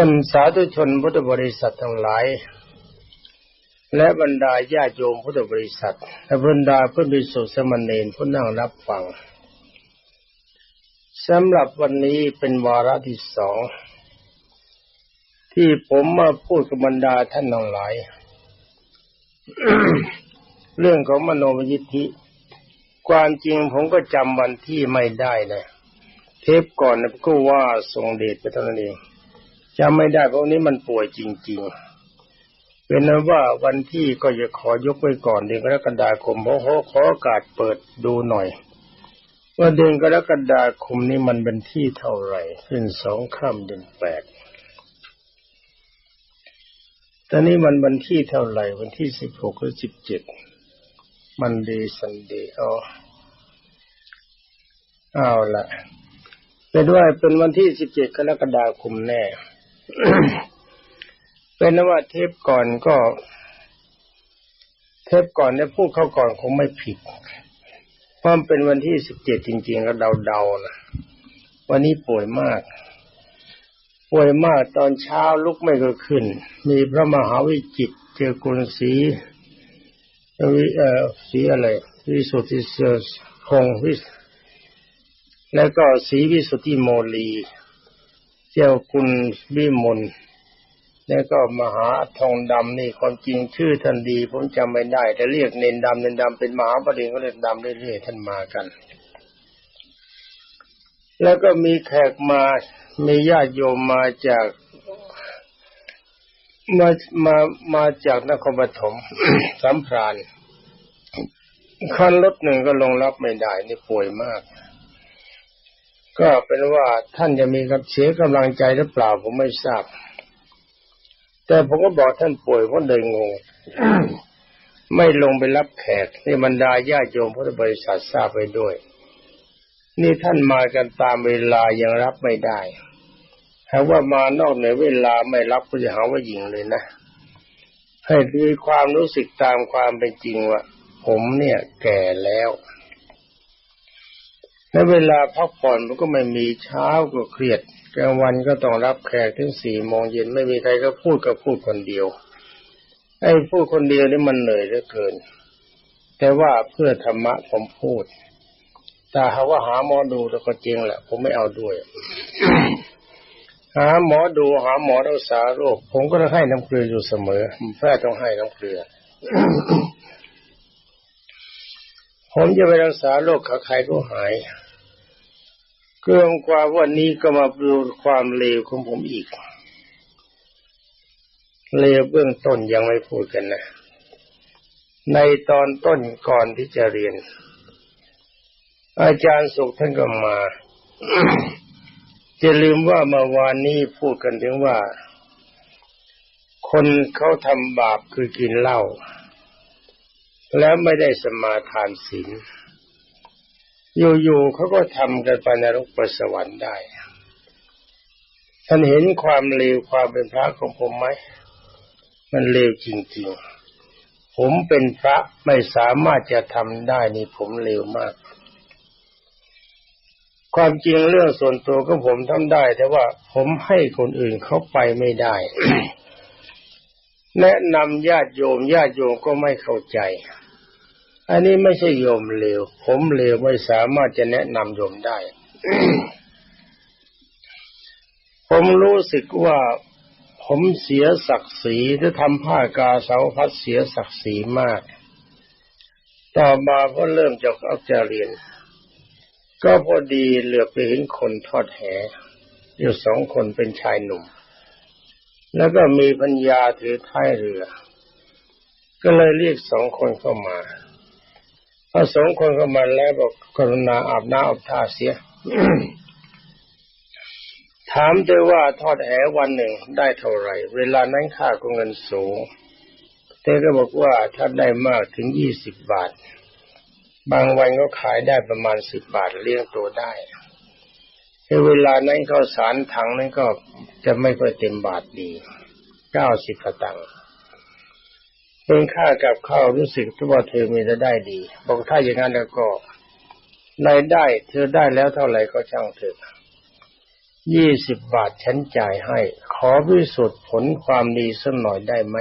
ท่านสาธุชนพุทธบริษัททั้งหลาย และบรรดาญาโยมพุทธบริษัท และบรรดาเพื่อนบิสุสมณเณรผู้นั่งรับฟังสำหรับวันนี้เป็นวาระที่สอง ที่ผมมาพูดกับบรรดาท่านทั้งหลาย เรื่องของมโนมยิทธิ ความจริงผมก็จำวันที่ไม่ได้นะเทปก่อนก็ว่าทรงเดชไปเท่านั้นเอง จำไม่ได้เพราะนี้มันป่วยจริง ๆ เป็นนั้นว่าวันที่ก็จะขอยกไว้ก่อนเดือนกรกฎาคมเพราะขอโอกาสเปิดดูหน่อย ว่าเดือนกรกฎาคมนี้มันเป็นที่เท่าไหร่ขึ้นสองค่ำเดือนแปดตอนนี้มันวันที่เท่าไหร่วันที่สิบหกหรือสิบเจ็ดมันดีสันเดย์อ๋อเอาละเป็นว่าเป็นวันที่สิบเจ็ดกรกฎาคมแน่ เป็นนว่าเทปก่อนก็ เทปก่อนเนี่ยพูดเข้าก่อนคงไม่ผิดเพราะเป็นวันที่สิบเจ็ดจริงๆก็เดาๆนะวันนี้ป่วยมาก ป่วยมากตอนเช้าลุกไม่ก็ขึ้น มีพระมหาวิจิตเจอกุลศรีวิเอ่อสีอะไรวิสุทธิเสคงวิสแล้วก็สีวิสุทธิโมลี เจ้าคุณวิมลแล้วก็มหาทองดำนี่ความจริงชื่อท่านดีผมจำไม่ได้ แต่เรียกเนนดำเนนดำเป็นมหาประเด็นก็เรียกดำเรื่อยๆท่านมากัน แล้วก็มีแขกมามีญาติโยมมาจากมามามาจากนครปฐมสัมพรานคันรถหนึ่งก็ลงรับไม่ได้นี่ป่วยมาก ก็เป็นว่าท่านจะมีกับเสียกำลังใจหรือเปล่าผมไม่ทราบ แต่ผมก็บอกท่านป่วยเพราะเลยงงไม่ลงไปรับแขกนี่บรรดาญาโยมพุทธบริษัททราบไปด้วย นี่ท่านมากันตามเวลายังรับไม่ได้หากว่ามานอกเหนือเวลาไม่รับก็จะหาว่าหญิงเลยนะ ให้ดูความรู้สึกตามความเป็นจริงว่า ผมเนี่ยแก่แล้ว และเวลาพักผ่อนมันก็ไม่มีเช้าก็เครียดกลางวันก็ต้องรับแขกถึงสี่โมงเย็นไม่มีใครก็พูดก็พูดคนเดียว ไอ้พูดคนเดียวนี่มันเหนื่อยเหลือเกิน แต่ว่าเพื่อธรรมะผมพูดแต่หาว่าหาหมอดูแล้วก็จริงแหละ ผมไม่เอาด้วย หาหมอดูหาหมอรักษาโรคผมก็ให้น้ำเกลืออยู่เสมอแพทย์ต้องให้น้ำเกลือ ผมจะไปรักษาโรคขาใครก็หายเกื่องกว่าวันนี้ก็มาดูความเลวของผมอีก เลวเบื้องต้นยังไม่พูดกันนะ ในตอนต้นก่อนที่จะเรียน อาจารย์สุขท่านก็มา จะลืมว่าเมื่อวานนี้พูดกันถึงว่า คนเขาทำบาปคือกินเหล้า แล้วไม่ได้สมาทานศีลอยู่ๆเขาก็ทำกันไปนรกไปสวรรค์ได้ ท่านเห็นความเลวความเป็นพระของผมไหม มันเลวจริงๆ ผมเป็นพระไม่สามารถจะทำได้นี่ผมเลวมาก ความจริงเรื่องส่วนตัวก็ผมทำได้ แต่ว่าผมให้คนอื่นเขาไปไม่ได้ แนะนำญาติโยมญาติโยมก็ไม่เข้าใจ อันนี้ไม่ใช่โยมเลว ผมเลวไม่สามารถจะแนะนำโยมได้ ผมรู้สึกว่าผมเสียศักดิ์ศรีที่ทำผ้ากาสาวพัดเสียศักดิ์ศรีมาก ต่อมาก็เริ่มจากอักจาเรียน ก็พอดีเหลือไปเห็นคนทอดแหอยู่สองคนเป็นชายหนุ่ม แล้วก็มีพัญญาถือท้ายเรือ ก็เลยเรียกสองคนเข้ามาพอสองคนเข้ามาแล้วบอกกรุณาอาบน้ำอาบท่าเสีย ถามด้วยว่าทอดแหวันหนึ่งได้เท่าไหร่ เวลานั้นค่าก็เงินสูงเธอก็บอกว่าถ้าได้มากถึงยี่สิบบาท บางวันก็ขายได้ประมาณสิบบาทเลี้ยงตัวได้ คือเวลานั้นข้าวสารถังนั้นก็จะไม่ค่อยเต็มบาทดีเก้าสิบกระตังเป็นค่ากับข้าวรู้สึกทว่าเธอมีรายได้ดี บอกถ้าอย่างนั้นแล้วก็รายได้เธอได้แล้วเท่าไหร่ก็ช่างเถอะยี่สิบบาทฉันจ่ายให้ ขอพิสูจน์ผลความดีสักหน่อยได้ไหม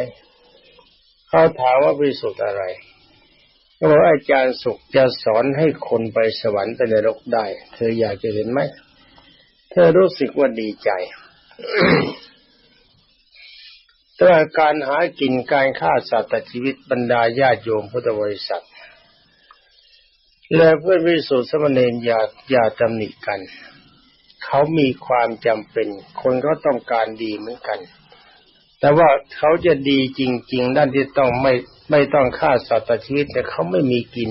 เขาถามว่าพิสูจน์อะไรก็บอกอาจารย์สุขจะสอนให้คนไปสวรรค์ไปนรกได้ เธออยากจะเห็นไหม ธอรู้สึกว่าดีใจแต่การหากินการฆ่าสัตว์ชีวิตบรรดาญาติโยมพุทธบริษัท และเพื่อนวิสุทธิสมณีอย่าอย่าตำหนิกัน เขามีความจำเป็น คนก็ต้องการดีเหมือนกัน แต่ว่าเขาจะดีจริง ๆ ด้านที่ต้องไม่ไม่ต้องฆ่าสัตว์ชีวิตแต่เขาไม่มีกิน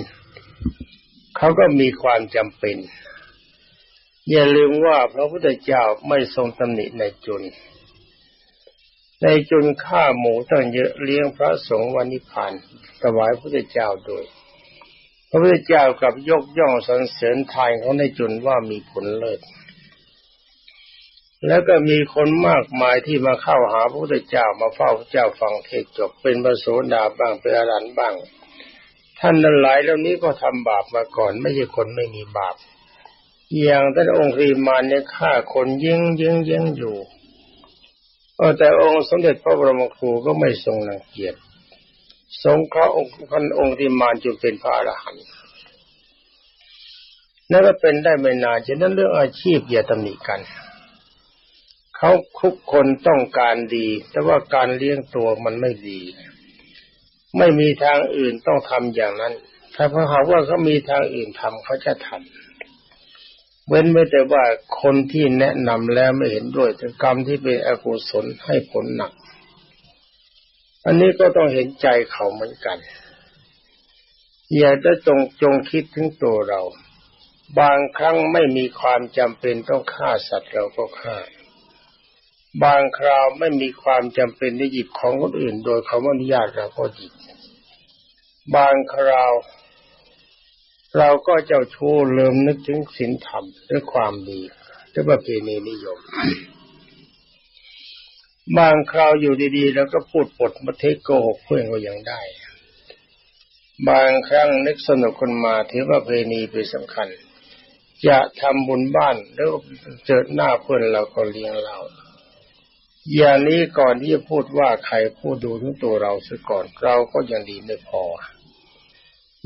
เขาก็มีความจำเป็น อย่าลืมว่าพระพุทธเจ้าไม่ทรงตำหนิในจุน ในจุนฆ่าหมูตั้งเยอะเลี้ยงพระสงฆ์วันนิพพานถวายพระพุทธเจ้าโดยพระพุทธเจ้ากับยกย่องสรรเสริญทายของในจุนว่ามีผลเลิศ แล้วก็มีคนมากมายที่มาเข้าหาพระพุทธเจ้ามาเฝ้าพระเจ้าฟังเทศจบเป็นพระโสดาบ้างเป็นอรันบ้าง ท่านนั้นหลายเหล่านี้ก็ทำบาปมาก่อน ไม่ใช่คนไม่มีบาป อย่างท่านองค์รีมานเนี่ยฆ่าคนยิงยิงยิงอยู่แต่องค์สมเด็จพระบรมครูก็ไม่ทรงรังเกียจทรงเคราะห์องค์พันองค์ที่มานจนเป็นพระอรหันต์นั่นก็เป็นได้ไม่นานฉะนั้นเรื่องอาชีพอย่าตำหนิกัน เขาคุกคนต้องการดี แต่ว่าการเลี้ยงตัวมันไม่ดี ไม่มีทางอื่นต้องทำอย่างนั้น ถ้าเขาหากว่าเขามีทางอื่นทำเขาจะทำ เว้นไว้แต่ว่าคนที่แนะนำแล้วไม่เห็นด้วยแต่กรรมที่เป็นอกุศลให้ผลหนัก อันนี้ก็ต้องเห็นใจเขาเหมือนกัน อย่าได้จงจงคิดถึงตัวเรา บางครั้งไม่มีความจำเป็นต้องฆ่าสัตว์เราก็ฆ่า บางคราวไม่มีความจำเป็นที่หยิบของคนอื่น โดยเขาไม่อนุญาตเราก็หยิบบางคราว เราก็เจ้าชู้เลิมนึกถึงศีลธรรมด้วยความดีด้วยประเพณีนิยม บางคราวอยู่ดีๆ แล้วก็พูดปดมาเทศโกหกเพื่อนก็ยังได้ บางครั้งนึกสนุกคนมาถือว่าเพณีเป็นสำคัญ จะทำบุญบ้านแล้วเจอหน้าเพื่อนเราก็เลี้ยงเราอย่างนี้ก่อนที่จะพูดว่าใครพูดดูถึงตัวเราซะก่อนเราก็ยังดีไม่พอ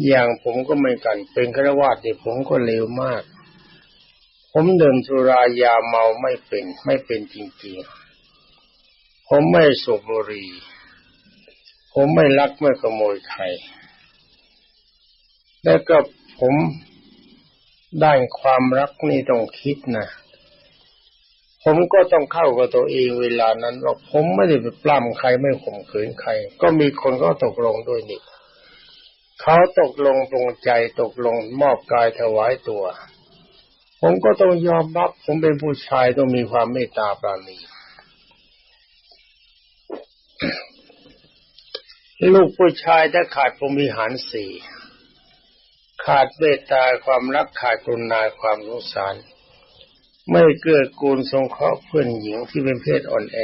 อย่างผมก็ไม่กัน เป็นฆราวาสเนี่ยผมก็เลวมาก ผมดื่มสุรายาเมาไม่เป็น ไม่เป็นจริงๆ ผมไม่สูบบุหรี่ ผมไม่ลักไม่ขโมยใคร แล้วก็ผมด้านความรักนี่ต้องคิดนะ ผมก็ต้องเข้ากับตัวเองเวลานั้นว่าผมไม่ได้ไปปล้ำใครไม่ข่มขืนใคร ก็มีคนก็ตกลงด้วยนี่ เขาตกลงปรงใจตกลงมอบกายถวายตัว ผมก็ต้องยอมรับ ผมเป็นผู้ชายต้องมีความเมตตาปราณีลูกผู้ชายถ้าขาดพรมิหารสี่ขาดเมตตาความรักขาดกรุณาความสงสาร ไม่เกื้อกูลสงเคราะห์เพื่อนหญิงที่เป็นเพศอ่อนแอ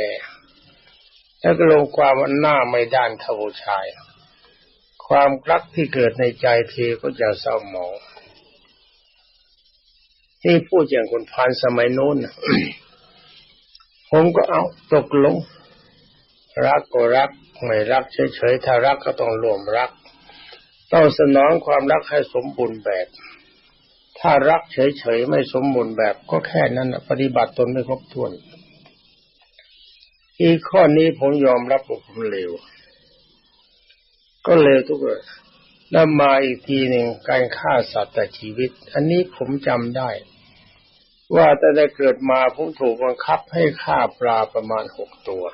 แล้วก็ลงความว่าหน้าไม่ด้านเท่าผู้ชาย ความรักที่เกิดในใจเธอก็จะเศร้าหมองนี่พูดอย่างคนพานสมัยโน้นผมก็เอาตกลง รักก็รัก ไม่รักเฉยๆถ้ารักก็ต้องรวมรัก ต้องสนองความรักให้สมบูรณ์แบบ ถ้ารักเฉยๆไม่สมบูรณ์แบบ ก็แค่นั้นปฏิบัติตนไม่ครบถ้วน อีกข้อนี้ผมยอมรับว่าผมเลว ก็เลวทุกเรื่องแล้วมาอีกทีหนึ่งการฆ่าสัตว์แต่ชีวิต อันนี้ผมจำได้ ว่าแต่ได้เกิดมาผมถูกบังคับให้ฆ่าปลาประมาณหกตัว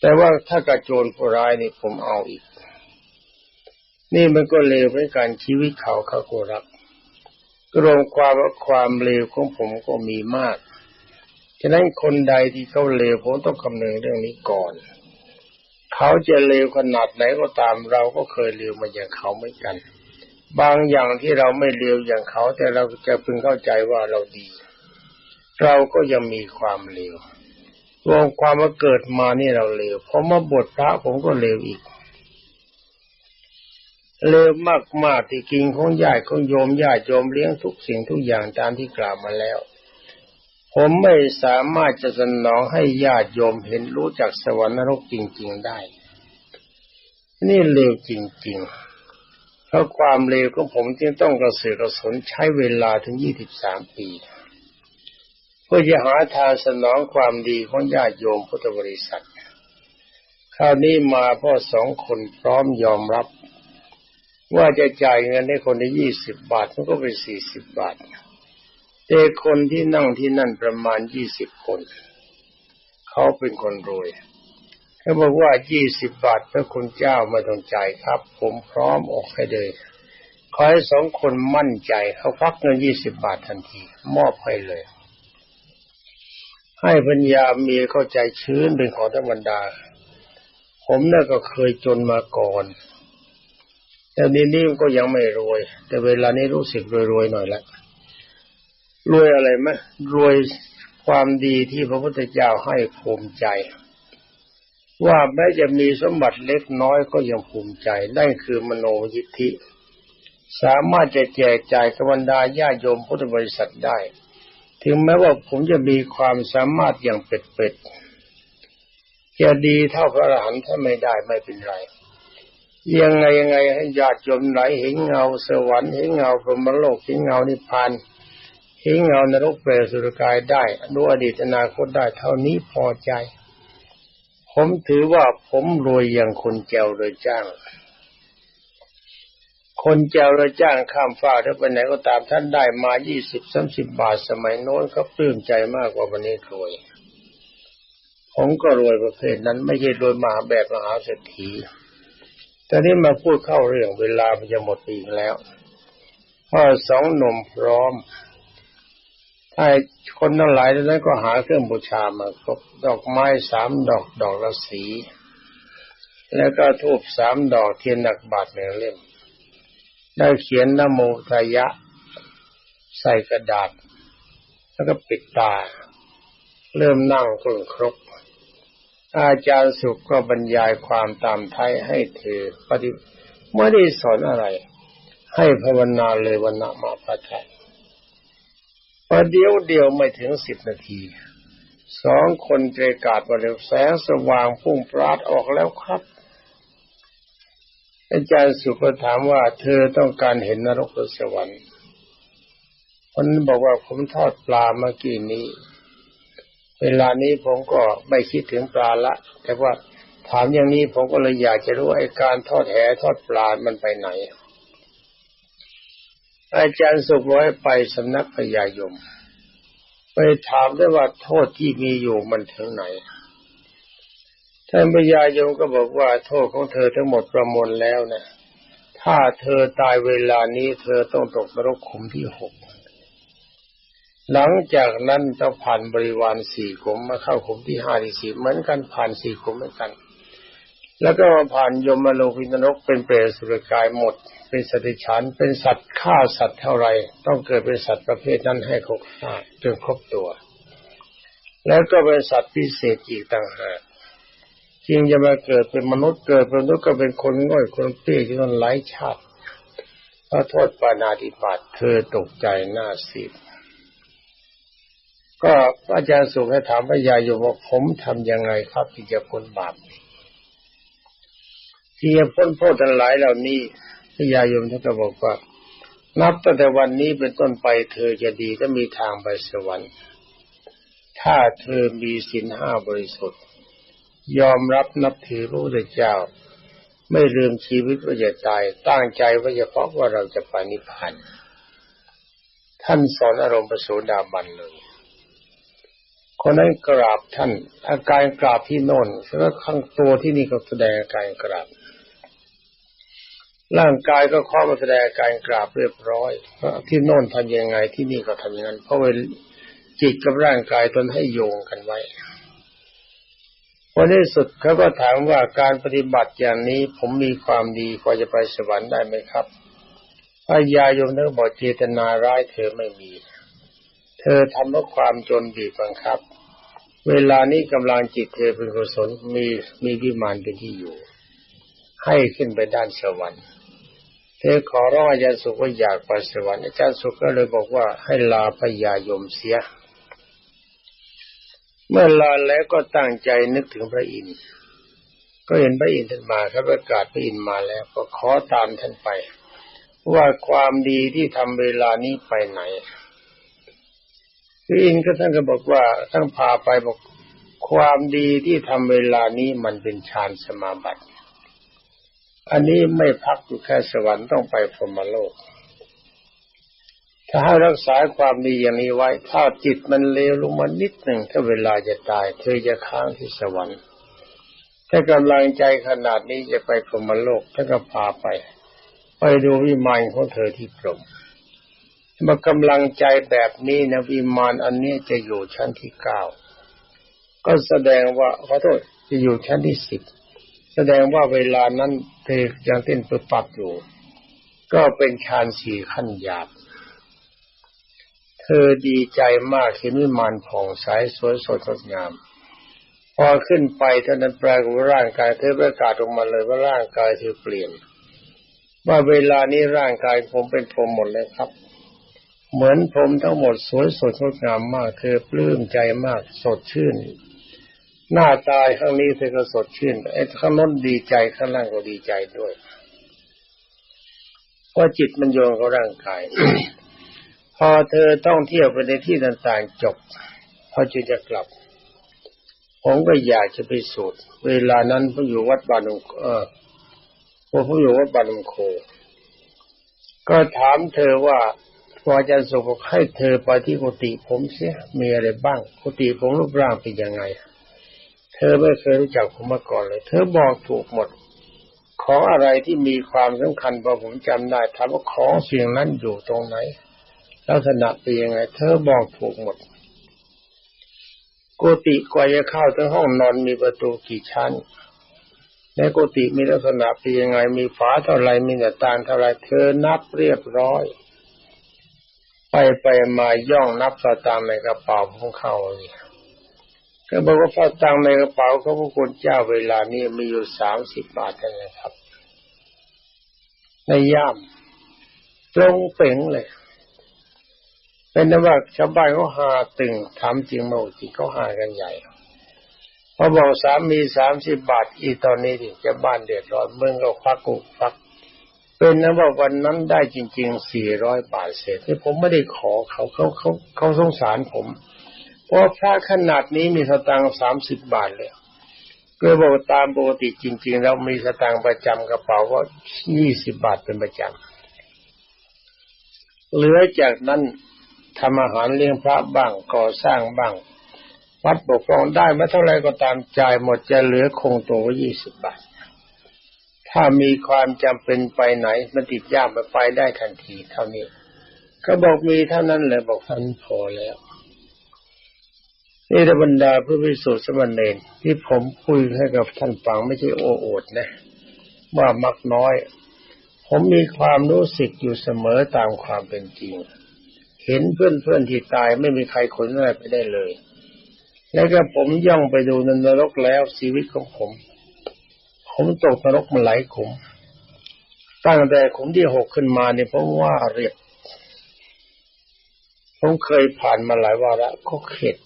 แต่ว่าถ้ากระโจนผู้ร้ายนี่ผมเอาอีก นี่มันก็เลวเหมือนกันชีวิตเขาเขาก็รักรวมความว่าความเลวของผมก็มีมาก ฉะนั้นคนใดที่เขาเลวผมต้องคำนึงเรื่องนี้ก่อน เขาจะเลวขนาดไหนก็ตาม เราก็เคยเลวมาอย่างเขาเหมือนกัน บางอย่างที่เราไม่เลวอย่างเขา แต่เราจะพึงเข้าใจว่าเราดี เราก็ยังมีความเลวรวมความว่าเกิดมานี่เราเลวพอมาบวชพระผมก็เลวอีกเลวมากๆที่กินของญาติของโยมญาติโยมเลี้ยงทุกสิ่งทุกอย่างตามที่กล่าวมาแล้ว ผมไม่สามารถจะสนองให้ญาติโยมเห็นรู้จักสวรรค์นรกจริง ๆได้ นี่เลวจริง ๆ เพราะความเลวของผมจึงต้องกระเสือกกระสนใช้เวลาถึงยี่สิบสามปี เพื่อจะหาทางสนองความดีของญาติโยมพุทธบริษัท คราวนี้มาพ่อสองคนพร้อมยอมรับว่าจะจ่ายเงินให้คนละยี่สิบบาทมันก็เป็นสี่สิบบาท แต่คนที่นั่งที่นั่นประมาณยี่สิบคน เขาเป็นคนรวยเขาบอกว่ายี่สิบบาทพระคุณเจ้าไม่ต้องจ่ายครับ ผมพร้อมออกให้เลยขอให้สองคนมั่นใจ เขาฟักเงินยี่สิบบาททันที มอบให้เลย ให้ปัญญามีเข้าใจชื้นเป็นของธรรมดา ผมน่ะก็เคยจนมาก่อน แต่นี้นี่ก็ยังไม่รวย แต่เวลานี้รู้สึกรวยๆหน่อยแล้ว รวยอะไรไหมรวยความดีที่พระพุทธเจ้าให้ภูมิใจ ว่าแม้จะมีสมบัติเล็กน้อยก็ยังภูมิใจนั่นคือมโนยิทธิ สามารถจะแจกจ่ายกับบรรดาญาโยมพุทธบริษัทได้ ถึงแม้ว่าผมจะมีความสามารถอย่างเป็ดๆจะดีเท่าพระอรหันต์ถ้าไม่ได้ไม่เป็นไรยังไงยังไงให้ญาติโยมไหลเห็นเงาสวรรค์เห็นเงาพรหมโลกเห็นเงานิพพาน ทิ้งเงานรกเปรตสุรกายได้ดูอดีตอนาคตได้เท่านี้พอใจ ผมถือว่าผมรวยอย่างคนแจวเลยจ้าง คนแจวเลยจ้างข้ามฟ้าถ้าไปไหนก็ตามท่านได้มายี่สิบสามสิบบาทสมัยโน้นก็ปลื้มใจมากกว่าวันนี้รวย ผมก็รวยประเภทนั้นไม่ใช่รวยมาแบบมหาเศรษฐีแต่นี้มาพูดเข้าเรื่องเวลามันจะหมดอีกแล้วพอสองหนุ่มพร้อม ถ้าคนทั้งหลายนั้นก็หาเครื่องบูชามาครบดอกไม้สามดอกดอกละสี แล้วก็ทูบสามดอกเทียนหนักบาทหนึ่งเล่มได้เขียนนโมทายะ ใส่กระดาษ แล้วก็ปิดตา เริ่มนั่งกลุ่นครบ อาจารย์สุขก็บรรยายความตามไทยให้เธอปฏิไม่ได้สอนอะไร ให้ภาวนาเลยวันนามาพระไทย ประเดี๋ยวเดียวไม่ถึงสิบนาที สองคนเจกาดมาเร็วแสงสว่างพุ่งปราดออกแล้วครับ อาจารย์สุก็ถามว่าเธอต้องการเห็นนรกหรือสวรรค์คนบอกว่าผมทอดปลาเมื่อกี้นี้ เวลานี้ผมก็ไม่คิดถึงปลาละ แต่ว่าถามอย่างนี้ผมก็เลยอยากจะรู้ไอ้การทอดแหทอดปลามันไปไหน อาจารย์สุขร้อยไปสำนักพญายม ไปถามได้ว่าโทษที่มีอยู่มันถึงไหน ท่านพญายมก็บอกว่าโทษของเธอทั้งหมดประมวลแล้วนะ ถ้าเธอตายเวลานี้เธอต้องตกนรกขุมที่หก หลังจากนั้นต้องผ่านบริวารสี่ขุมมาเข้าขุมที่ห้าที่สี่เหมือนกันผ่านสี่ขุมเหมือนกัน แล้วก็มาผ่านยมโลกินรกเป็นเปรตสุรกายหมด เป็นสติฉันเป็นสัตว์ฆ่าสัตว์เท่าไร ต้องเกิดเป็นสัตว์ประเภทนั้นให้ครบห้าจนครบตัว แล้วก็เป็นสัตว์พิเศษอีกต่างหากจึงจะมาเกิดเป็นมนุษย์เกิดเป็นมนุษย์ก็เป็นคนง่อยคนเปี้ยที่ต้องไร้ชาติพระโทษปานาติบาตเธอตกใจหน้าสิบก็อาจารย์สุขให้ถามพระยาอยู่ว่าผมทำยังไงครับที่จะพ้นบาปที่จะพ้นโทษทั้งหลายเหล่านี้ พระยายมท่านก็บอกว่า นับตั้งแต่วันนี้เป็นต้นไป เธอจะดีก็มีทางไปสวรรค์ ถ้าเธอมีศีลห้าบริสุทธิ์ ยอมรับนับถือพระพุทธเจ้า ไม่ลืมชีวิตว่าจะตาย ตั้งใจว่าจะเพาะว่าเราจะไปนิพพานท่านสอนอารมณ์ประสูดาบันเลยคนนั้นกราบท่าน อาการกราบที่โน่นแล้วข้างตัวที่นี่ก็แสดงอาการกราบ ร่างกายก็ข้อมาแสดงการกราบเรียบร้อยที่โน่นทำยังไงที่นี่ก็ทำอย่างนั้นเพราะว่าจิตกับร่างกายตนให้โยงกันไว้วันที่สุดเขาก็ถามว่าการปฏิบัติอย่างนี้ผมมีความดีพอจะไปสวรรค์ได้ไหมครับพระยาโยมนึกบอกเจตนาร้ายเธอไม่มี เธอทำเพราะความจนบีบบังคับ เวลานี้กำลังจิตเธอเป็นกุศลมีมีวิมานเป็นที่อยู่ ให้ขึ้นไปด้านสวรรค์ เธอขอร้องอาจารย์สุขว่าอยากไปสวรรค์อาจารย์สุขก็เลยบอกว่าให้ลาพยายมเสีย เมื่อลาแล้วก็ตั้งใจนึกถึงพระอินทร์ก็เห็นพระอินทร์ท่านมาครับประกาศพระอินทร์มาแล้ว ก็ขอตามท่านไป ว่าความดีที่ทำเวลานี้ไปไหนพระอินทร์ก็ท่านก็บอกว่าท่านพาไปบอกความดีที่ทำเวลานี้มันเป็นฌานสมาบัติ อันนี้ไม่พักอยู่แค่สวรรค์ต้องไปพรหมโลก ถ้าให้รักษาความดีอย่างนี้ไว้ถ้าจิตมันเลวลงมานิดหนึ่งถ้าเวลาจะตาย เธอจะค้างที่สวรรค์ ถ้ากำลังใจขนาดนี้จะไปพรหมโลกท่านก็พาไป ไปดูวิมานของเธอที่พรหมมากำลังใจแบบนี้นะวิมานอันนี้จะอยู่ชั้นที่เก้าก็แสดงว่าขอโทษจะอยู่ชั้นที่สิบ แสดงว่าเวลานั้นเธอยังเต้นปปับอยู่ ก็เป็นฌานสี่ขั้นหยาบเธอดีใจมากเห็นวิมานผ่องใสสวยสดงดงาม พอขึ้นไปเท่านั้นแปลว่าร่างกายเธอประกาศออกมาเลยว่าร่างกายเธอเปลี่ยน ว่าเวลานี้ร่างกายผมเป็นพรหมหมดเลยครับ เหมือนพรหมทั้งหมดสวยสดงดงามมากเธอปลื้มใจมากสดชื่น หน้าตายข้างนี้เธอก็สดชื่นไอ้ข้างน้นดีใจข้างล่างก็ดีใจด้วยเพราะจิตมันโยงกับร่างกาย พอเธอต้องเที่ยวไปในที่ต่างๆจบ พอจะจะกลับ ผมก็อยากจะไปสูตร เวลานั้นผมอยู่วัดบานุเออผมอยู่วัดบานุโค ก็ถามเธอว่าพอจะสุขให้เธอไปที่กุฏิผมเสียมีอะไรบ้างกุฏิผมรูปร่างเป็นยังไง เธอไม่เคยรู้จักผมมาก่อนเลย เธอบอกถูกหมด ของอะไรที่มีความสำคัญพอผมจำได้ถามว่าของสิ่งนั้นอยู่ตรงไหน ลักษณะเป็นยังไง เธอบอกถูกหมดกุฏิกว่าจะเข้าถึงห้องนอนมีประตูกี่ชั้นในกุฏิมีลักษณะเป็นยังไง มีฝาเท่าไรมีหน้าต่างเท่าไรเธอนับเรียบร้อย ไปไปมาย่องนับสตางค์ในกระเป๋าของเขาเลย ก็บอกว่าฝาตังในกระเป๋าเขาพระคุณเจ้าเวลานี้มีอยู่สามสิบบาทเท่านั้นครับ ในย่ามตรงเป่งเลย เป็นนว่าชาวบ้านเขาหาตึงถามจริงมาจริงเขาหากันใหญ่พอบอกสามีสามสิบบาท อีตอนนี้ดิจะบ้านเดือดร้อนเมืองก็ควักกุกฟัก เป็นนะว่าวันนั้นได้จริงๆสี่ร้อยบาทเศษที่ผมไม่ได้ขอเขาเขาเขาเขาสงสารผม เพราพระขนาดนี้มีสตางค์สามสิบบาทเลยก็บอกตามปกติจริง ๆ แล้วมีสตางค์ประจำกระเป๋าก็ยี่สิบบาทเป็นประจำเหลือจากนั้นทำอาหารเลี้ยงพระบ้างก่อสร้างบ้าง วัดปกครองได้ไม่เท่าไรก็ตามจ่ายหมดจะเหลือคงตัวยี่สิบบาท ถ้ามีความจำเป็นไปไหนมันติดยากไปไปได้ทันทีเท่านี้ ก็บอกมีเท่านั้นเลยบอกท่านพอแล้ว นี่ธบรรดาพระพิสุทธิ์สมณเณรที่ผมคุยให้กับท่านฟังไม่ใช่โอ้อดนะ ว่ามักน้อย ผมมีความรู้สึกอยู่เสมอตามความเป็นจริง เห็นเพื่อนๆที่ตายไม่มีใครขนอะไรไปได้เลย แล้วก็ผมย่องไปดูนรกแล้วชีวิตของผม ผมตกนรกมาหลายขุม ตั้งแต่ขุมที่หกขึ้นมาเนี่ยเพราะว่าเรียบผมเคยผ่านมาหลายวาระก็เข็ด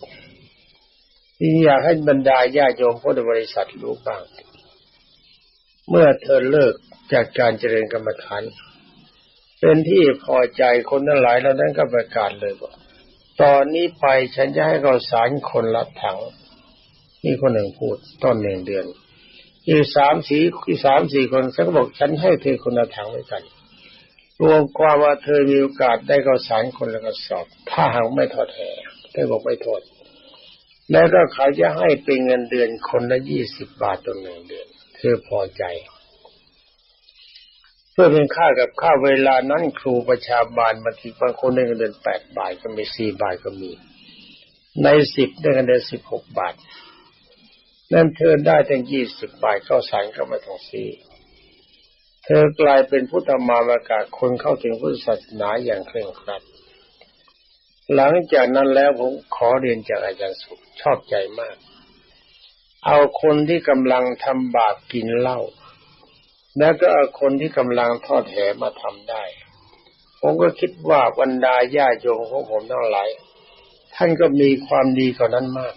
ที่อยากให้บรรดาญาโยมพุทธบริษัทรู้บ้าง เมื่อเธอเลิกจากการเจริญกรรมฐานเป็นที่พอใจคนทั้งหลายแล้วนั้นก็ประกาศเลยว่าตอนนี้ไปฉันจะให้เราสารคนละถังนี่คนหนึ่งพูดต้นหนึ่งเดือนอีกสามสี่อีกสามสี่คนฉันก็บอกฉันให้เธอคนละถังไว้กัน รวมความว่าเธอมีโอกาสได้ก็สารคนละกระสอบ ถ้าหากไม่ทอดแห่เธอบอกไม่ทอด แล้วก็เขาจะให้เป็นเงินเดือนคนละยี่สิบบาทต่อหนึ่งเดือนเธอพอใจ เพื่อเป็นค่ากับค่าเวลานั้นครูประชาบาลบางทีบางคนได้เงินเดือนแปดบาทก็มีสี่บาทก็มี ในสิบได้เงินเดือนสิบหกบาท นั่นเธอได้ทั้งยี่สิบบาทเข้าสารก็ไม่ต้องซีเธอกลายเป็นพุทธมามากาคนเข้าถึงพุทธศาสนาอย่างเคร่งครัด หลังจากนั้นแล้วผมขอเรียนจากอาจารย์สุข ชอบใจมาก เอาคนที่กำลังทำบาปกินเหล้าแล้วก็เอาคนที่กำลังทอดแหมาทำได้ ผมก็คิดว่าบรรดาญาโยมของผมทั้งหลายท่านก็มีความดีกว่านั้นมาก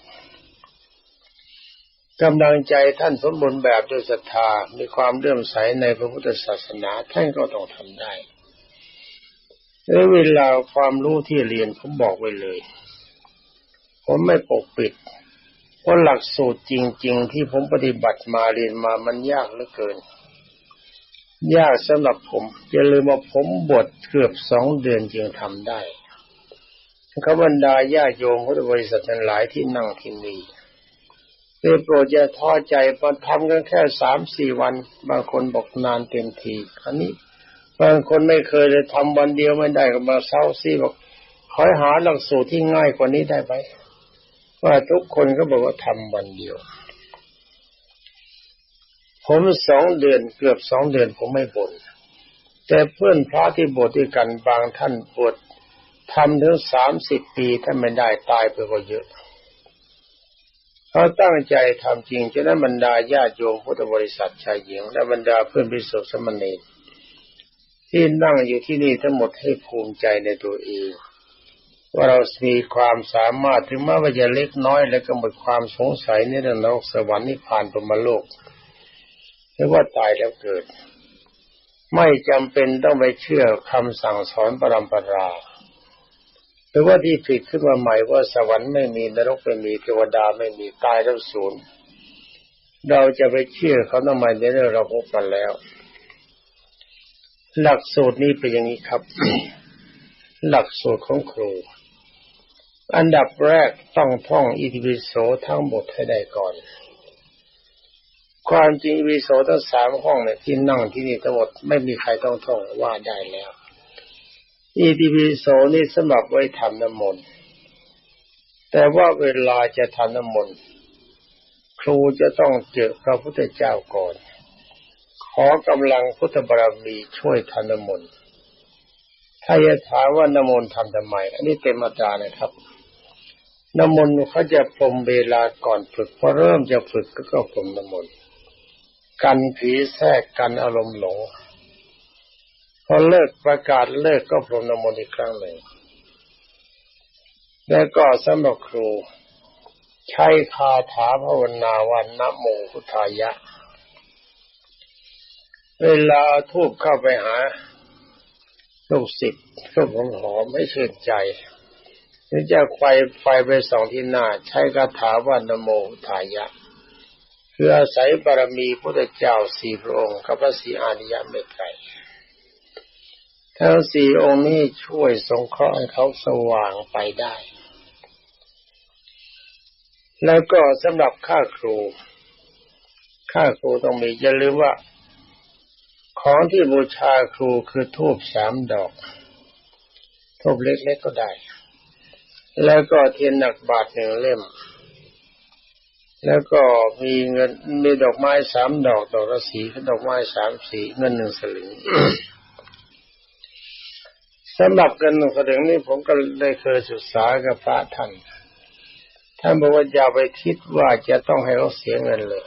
กำลังใจท่านสมบูรณ์แบบด้วยศรัทธา มีความเลื่อมใสในพระพุทธศาสนาท่านก็ต้องทำได้ในเวลาความรู้ที่เรียนผมบอกไว้เลย ผมไม่ปกปิด เพราะหลักสูตรจริง ๆ ที่ผมปฏิบัติมาเรียนมามันยากเหลือเกิน ยากสำหรับผมอย่าลืมว่าผมบทเกือบสองเดือนจึงทำได้ขบรรดาญาโยมพุทธบริษัททั้งหลายที่นั่งที่นี่ได้โปรดอย่าท้อใจพอทำกันแค่สามสี่วัน บางคนบอกนานเต็มทีอันนี้บางคนไม่เคยเลยทำวันเดียวไม่ได้ก็มาเศร้าซีบอกคอยหาหลักสูตรที่ง่ายกว่านี้ได้ไหม ว่าทุกคนก็บอกว่าทำวันเดียว ผมสองเดือนเกือบสองเดือนผมไม่บ่นแต่เพื่อนพระที่บวชด้วยกันบางท่านบวชทำถึงสามสิบปีถ้าไม่ได้ตายไปก็เยอะเขาตั้งใจทำจริงจะนั้นบรรดาญาติโยมพุทธบริษัทชายหญิง และบรรดาเพื่อนพิสุทธิสมณีที่นั่งอยู่ที่นี่ทั้งหมดให้ภูมิใจในตัวเอง ว่าเรามีความสามารถถึงแม้ว่าจะเล็กน้อย แล้วก็หมดความสงสัยในเรื่องนรกสวรรค์นิพพานปรมโลกหรือว่าตายแล้วเกิด ไม่จำเป็นต้องไปเชื่อคำสั่งสอนปรำปราหรือว่าที่ผิดขึ้นมาใหม่ว่าสวรรค์ไม่มีนรกไม่มีเทวดาไม่มีตายแล้วศูนย์เราจะไปเชื่อเขาทำไมในเรื่องเราพบกันแล้ว หลักสูตรนี้เป็นอย่างนี้ครับ หลักสูตรของครู อันดับแรกต้องท่องอิติปิโสทั้งหมดให้ได้ก่อน ความจริงอิติปิโสทั้งสามห้องเนี่ยที่นั่งที่นี่ทั้งหมดไม่มีใครต้องท่องว่าได้แล้ว อิติปิโสนี่สำหรับไว้ทำน้ำมนต์แต่ว่าเวลาจะทำน้ำมนต์ครูจะต้องเจอพระพุทธเจ้าก่อน ขอกำลังพุทธบารมีช่วยทำน้ำมนต์ถ้าจะถามว่าน้ำมนต์ทำทำไม อันนี้เต็มมาตรานะครับ น้ำมนต์เขาจะพรมเวลาก่อนฝึกพอเริ่มจะฝึกก็พรมน้ำมนต์กันผีแทรกกันอารมณ์หลงพอเลิกประกาศเลิกก็พรมน้ำมนต์อีกครั้งหนึ่งแล้วก็สำหรับครู ใช้คาถาภาวนาวันนะโมพุทธายะ เวลาทูบเข้าไปหาลูกศิษย์ก็หอมหอมไม่ชื่นใจ นี่จะไฟไฟไปสองที่หน้า ใช้คาถาว่านโมทายะคืออาศัยบารมีพระเจ้าสี่พระองค์กับพระศรีอาริยเมตไตรทั้งสี่องค์นี้ช่วยสงเคราะห์ให้เขาสว่างไปได้ แล้วก็สำหรับค่าครู ค่าครูต้องมีอย่าลืมว่า ของที่บูชาครูคือทูบสามดอกทูบเล็กๆกก็ได้ แล้วก็เทียนหนักบาทหนึ่งเล่ม แล้วก็มีเงินมีดอกไม้สามดอกดอกละสีดอกไม้สามสีเงินหนึ่งสลึงสำหรับกันหนึ่งถึงนี้ผมก็ได้เคยศึกษากับพระท่านท่านบอกว่าอย่าไปคิดว่าจะต้องให้เขาเสียเงินเลย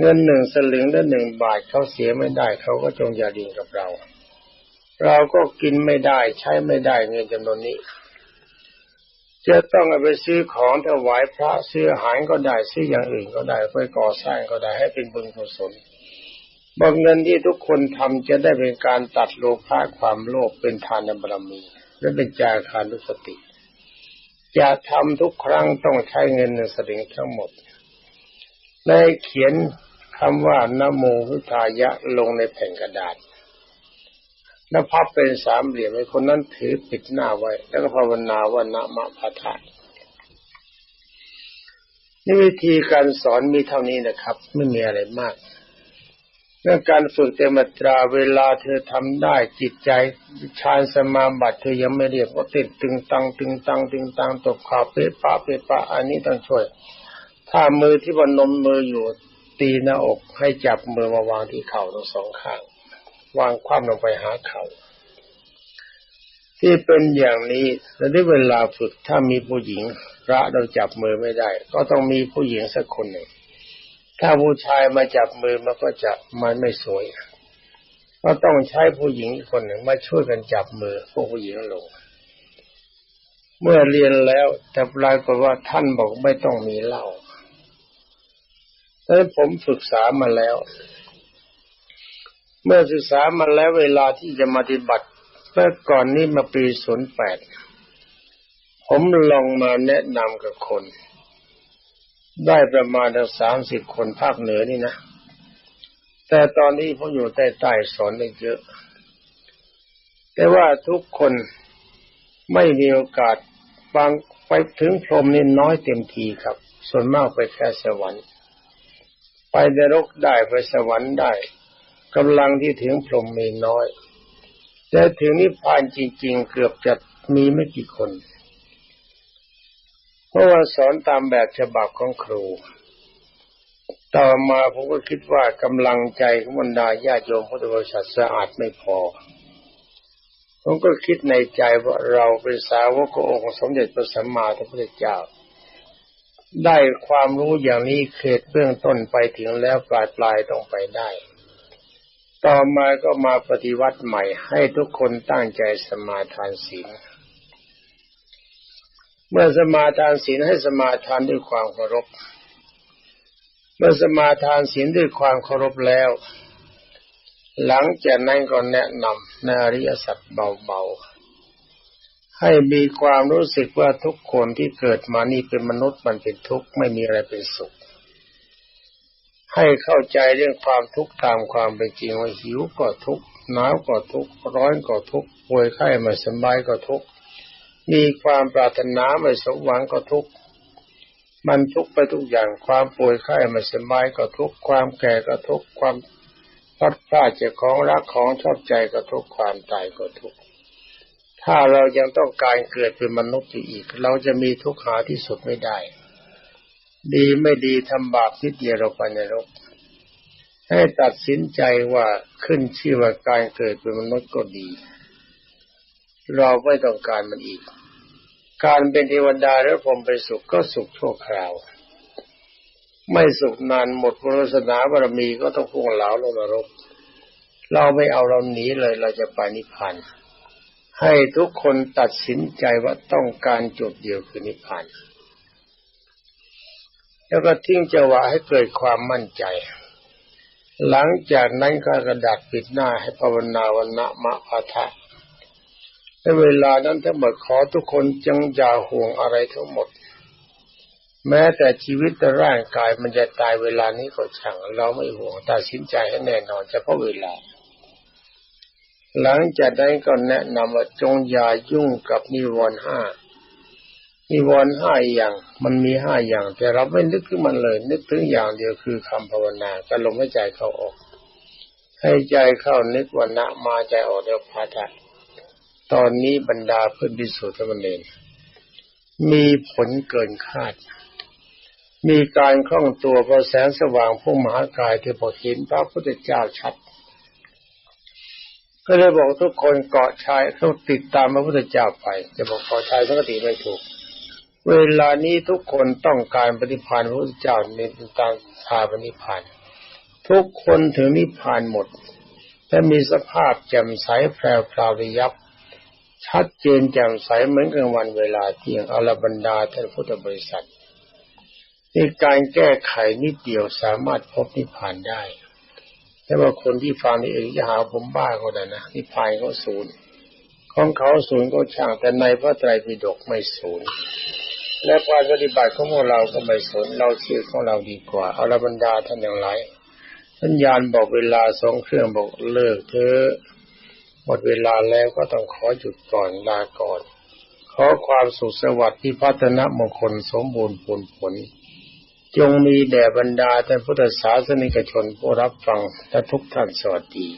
เงินหนึ่งสลึงและหนึ่งบาทเขาเสียไม่ได้เขาก็จงอย่าดีกับเรา เราก็กินไม่ได้ใช้ไม่ได้เงินจำนวนนี้ จะต้องเอาไปซื้อของถวายพระซื้อหารก็ได้ซื้ออย่างอื่นก็ได้ไปก่อสร้างก็ได้ให้เป็นบุญกุศลบางเงินที่ทุกคนทำจะได้เป็นการตัดโลภะความโลภเป็นทานบารมีและเป็นจาคานุสติจะทำทุกครั้งต้องใช้เงินในสลิงทั้งหมดได้เขียนคำว่านโมพุทธายะลงในแผ่นกระดาษ แล้วพับเป็นสามเหลี่ยมให้คนนั้นถือปิดหน้าไว้ แล้วก็ภาวนาว่านะมะพะทะนี่วิธีการสอนมีเท่านี้นะครับ ไม่มีอะไรมากเรื่องการฝึกเตมตราเวลาเธอทำได้จิตใจฌานสมาบัติเธอยังไม่เรียกว่าติดตึงตังตึงตังตึงตังตบขาเป๊ะปะเป๊ะปะอันนี้ต้องช่วย ถ้ามือที่บนนมมืออยู่ตีหน้าอกให้จับมือมาวางที่เข่าทั้งสองข้าง วางคว่ำลงไปหาเขา ที่เป็นอย่างนี้และได้เวลาฝึกถ้ามีผู้หญิงพระเราจับมือไม่ได้ ก็ต้องมีผู้หญิงสักคนหนึ่ง ถ้าผู้ชายมาจับมือมันก็จะมันไม่สวยก็ต้องใช้ผู้หญิงคนหนึ่งมาช่วยกันจับมือพวกผู้หญิงลง เมื่อเรียนแล้วแต่ปรากฏว่าท่านบอกไม่ต้องมีเหล้าแต่ผมศึกษามาแล้ว เมื่อศึกษามาแล้วเวลาที่จะมาปฏิบัติเมื่อก่อนนี้มาปีศูนย์แปดผมลองมาแนะนำกับคน ได้ประมาณสามสิบคนภาคเหนือนี่นะ แต่ตอนนี้ผมอยู่ใต้ใต้สอนได้เยอะ แต่ว่าทุกคนไม่มีโอกาสบางไปถึงพรมนี่น้อยเต็มทีครับ ส่วนมากไปแค่สวรรค์ ไปนรกได้ไปสวรรค์ได้ กำลังที่ถึงพรหมมีน้อย แต่ถึงนิพพานจริง ๆ เกือบจะมีไม่กี่คน เพราะว่าสอนตามแบบฉบับของครู ต่อมาผมก็คิดว่ากำลังใจของบรรดาญาโยมพุทธบริษัทสะอาดไม่พอ ผมก็คิดในใจว่าเราเป็นสาวกขององค์สมเด็จพระสัมมาสัมพุทธเจ้าได้ความรู้อย่างนี้เขตเบื้องต้นไปถึงแล้วปลายปลายต้องไปได้ ต่อมาก็มาปฏิวัติใหม่ ให้ทุกคนตั้งใจสมาทานศีล เมื่อสมาทานศีลให้สมาทานด้วยความเคารพ เมื่อสมาทานศีลด้วยความเคารพแล้ว หลังจากนั้นก็แนะนำในอริยสัจเบาๆ ให้มีความรู้สึกว่าทุกคนที่เกิดมานี่เป็นมนุษย์มันเป็นทุกข์ไม่มีอะไรเป็นสุข ให้เข้าใจเรื่องความทุกข์ตามความเป็นจริงว่าหิวก็ทุกข์หนาวก็ทุกข์ร้อนก็ทุกข์ป่วยไข้ไม่สบายก็ทุกข์มีความปรารถนาไม่สมหวังก็ทุกข์มันทุกข์ไปทุกอย่างความป่วยไข้ไม่สบายก็ทุกข์ความแก่ก็ทุกข์ความพัดพลาดจากของรักของชอบใจก็ทุกข์ความตายก็ทุกข์ถ้าเรายังต้องการเกิดเป็นมนุษย์อยู่อีก เราจะมีทุกข์หาที่สุดไม่ได้ ดีไม่ดีทำบาปทิดเดียวเราไปในรก ให้ตัดสินใจว่าขึ้นชื่อว่าการเกิดเป็นมนุษย์ก็ดี เราไม่ต้องการมันอีก การเป็นเทวดาแล้วผมไปสุขก็สุขชั่วคราว ไม่สุขนานหมดบุญศาสนาบารมีก็ต้องพุ่งเหลาลงนรก เราไม่เอาเราหนีเลยเราจะไปนิพพานให้ทุกคนตัดสินใจว่าต้องการจุดเดียวคือนิพพาน แล้วก็ทิ้งจังหวะให้เกิดความมั่นใจ หลังจากนั้นก็กระดักปิดหน้าให้ภาวนาวันนะมะพาทะในเวลานั้นทั้งหมดขอทุกคนจงอย่าห่วงอะไรทั้งหมด แม้แต่ชีวิตแต่ร่างกายมันจะตายเวลานี้ก็ช่างเราไม่ห่วงตัดสินใจให้แน่นอนเฉพาะเวลา หลังจากนั้นก็แนะนำว่าจงอย่ายุ่งกับนิวรณ์ห้า นิวรณ์ห้าอย่าง มันมีห้าอย่าง แต่เราไม่นึกถึงมันเลย นึกถึงอย่างเดียวคือคำภาวนาการลมหายใจเข้าออก ให้ใจเข้านึกวันนะมาใจออกเดียวพาทะตอนนี้บรรดาเพื่อนบิสุทธิ์มันเองมีผลเกินคาด มีการคล่องตัวพอแสงสว่างพุ่งมหากายที่พอเห็นพระพุทธเจ้าชัด ก็เลยบอกทุกคนเกาะชายเขาติดตามพระพุทธเจ้าไป จะบอกเกาะชายสักติไม่ถูก เวลานี้ทุกคนต้องการปฏิพานพระพุทธเจ้าในตามพาปฏิพานทุกคนถึงนิพพานหมดและมีสภาพแจ่มใสแพรวพราวยับ ชัดเจนแจ่มใสเหมือนกลางวันเวลาเที่ยงอรบรรดาท่านพุทธบริษัทในการแก้ไขนิดเดียวสามารถพบนิพพานได้ แต่ว่าคนที่ฟังนี่เองจะหาผมบ้าก็ได้นะนิพพานก็ศูนย์ของเขาศูนย์ก็ช่างแต่ในพระไตรปิฎกไม่ศูนย์ และการปฏิบัติของพวกเราก็ไม่สนเราชื่อของเราดีกว่า เอาละบรรดาท่านอย่างไรสัญญาณบอกเวลาสองเครื่องบอกเลิกเธอหมดเวลาแล้วก็ต้องขอหยุดก่อนลาก่อน ขอความสุขสวัสดิ์ที่พัฒนมงคลสมบูรณ์ผลผล จงมีแด่บรรดาท่านพุทธศาสนิกชนผู้รับฟังและทุกท่านสวัสดี